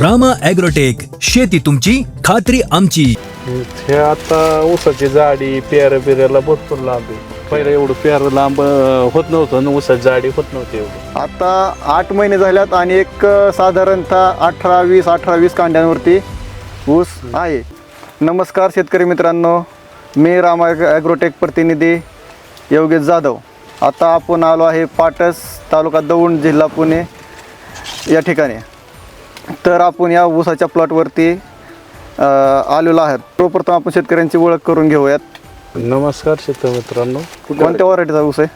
Rama agrotech शेती तुमची खात्री आमची. हे आता ऊसाची जाडी पेर बिऱ्याला भरपूर लांब आहे. पहिलं एवढं पेर लांब अं, होत नव्हतं आणि ऊसाची जाडी होत नव्हती एवढी. आता आठ महिने झाल्यात आणि एक अ, साधारणतः अठरा वीस अठरा वीस कांड्यांवरती ऊस आहे. नमस्कार शेतकरी मित्रांनो मी रामा ॲग्रोटेक प्रतिनिधी योगेश जाधव. आता आपण आलो आहे पाटस तालुका दौंड जिल्हा पुणे या ठिकाणी. तर आपण या ऊसाच्या प्लॉटवरती आलेलो आहात. सर्वप्रथम आपण शेतकऱ्यांची ओळख करून घेऊयात. नमस्कार शेतकरी मित्रांनो कोणत्या व्हरायटीचा ऊस आहे?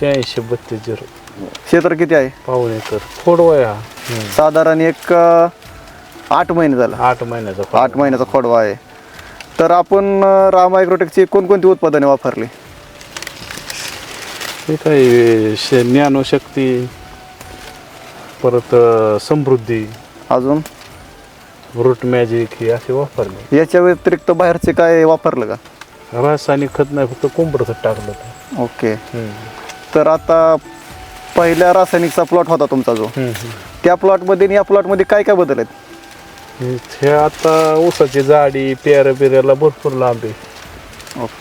शहाऐंशी बत्तीस झिरो. क्षेत्र किती आहे? पाहून एकर खोडवा हा. साधारण एक आठ महिने झालं. आठ महिन्याचा. आठ महिन्याचा खोडवा आहे. तर आपण अ, राम ॲग्रोटेकची कोणकोणती उत्पादने वापरली? हे काय शे- ज्ञानशक्ती परत अं, समृद्धी. अजून? रूट मॅजिक हे असे वापरले. याच्या व्यतिरिक्त बाहेरचे काय वापरलं का? रासायनिक खत नाही फक्त कोंबडं खत टाकलं होतं. ओके. तर आता पहिल्या रासायनिकचा प्लॉट होता तुमचा जो. त्या प्लॉटमध्ये आणि या प्लॉटमध्ये काय काय बदल आहेत? हे आता ऊसाची जाडी पेर बिऱ्याला भरपूर लांब आहे.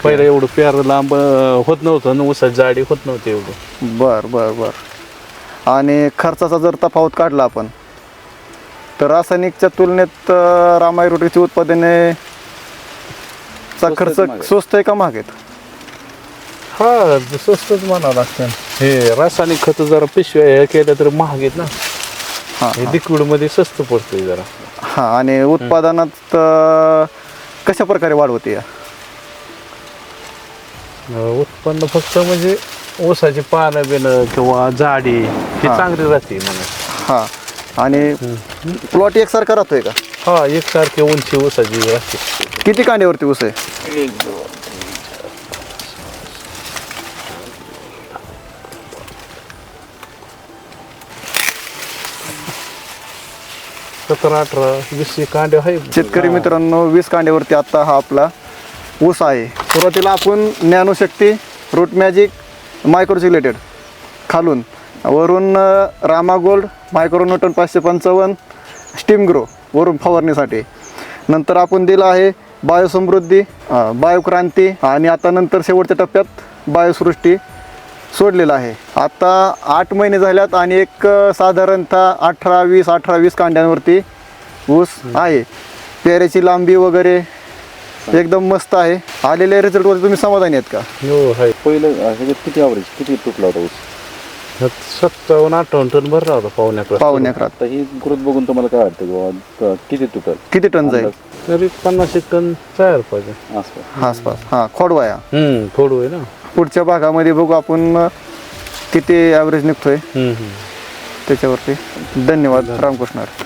पहिलं एवढं पेर लांब अं, होत नव्हतं आणि ऊसाची जाडी होत नव्हती एवढं. बर बर बर. आणि खर्चाचा जर तफावत काढला आपण तर रासायनिकच्या तुलनेत अ, राम ॲग्रोटेकची उत्पादने चा खर्च स्वस्त आहे का महाग आहेत हा स्वस्तच म्हणावं लागतं. हे रासायनिक खत जरा पिशव्या हे केल्या तर महाग आहेत ना. हां हे लिक्विडमध्ये स्वस्त पडतंय जरा. हां आणि उत्पादनात अ, कशा प्रकारे वाढ होते या? अं, उत्पन्न फक्त म्हणजे ऊसाची पानं बिनं किंवा जाडी ही हा. चांगली राहते म्हणा. हां. आणि प्लॉट एकसारखा राहतोय का? हा एकसारखी उंची ऊसाची असते किती कांड्यावरती ऊस आहे? सतरा अठरा वीस कांडे आहे. शेतकरी मित्रांनो वीस कांड्यावरती आता हा आपला ऊस आहे. सुरुवातीला आपण ज्ञानशक्ती रूट मॅजिक मायक्रोसिलेटेड खालून. वरून रामा गोल्ड मायक्रो न्यूटन पाचशे पंचावन्न स्टीम ग्रो वरून फवारणीसाठी. नंतर आपण दिलं आहे बायोसमृद्धी बायोक्रांती आणि आता नंतर शेवटच्या टप्प्यात बायोसृष्टी सोडलेलं आहे. आता आठ महिने झाल्यात आणि एक साधारणतः अठरा वीस अठरा वीस कांड्यांवरती ऊस आहे. पेऱ्याची लांबी वगैरे एकदम मस्त आहे. आलेल्या रिझल्टवरती तुम्ही समाधानी आहेत का? हो आहे. पहिलं ह्याच्यात किती ॲव्हरेज किती तुटला होता ऊस? सत्तावन्न अठ्ठावन्न टन भरला होता पाहुण्याकडे एकरात आता ही ग्रोथ बघून तुम्हाला काय वाटतं की बाबा क- किती तुटल? किती टन जाईल? तरी पन्नास एक टन तयार पाहिजे. असं आसपास. हां खोडवाया. हम्म थोडं आहे ना. पुढच्या भागामध्ये बघू आपण अ, किती ॲव्हरेज निघतोय. हम्म, हम्म. त्याच्यावरती. धन्यवाद रामकृष्ण. हरी.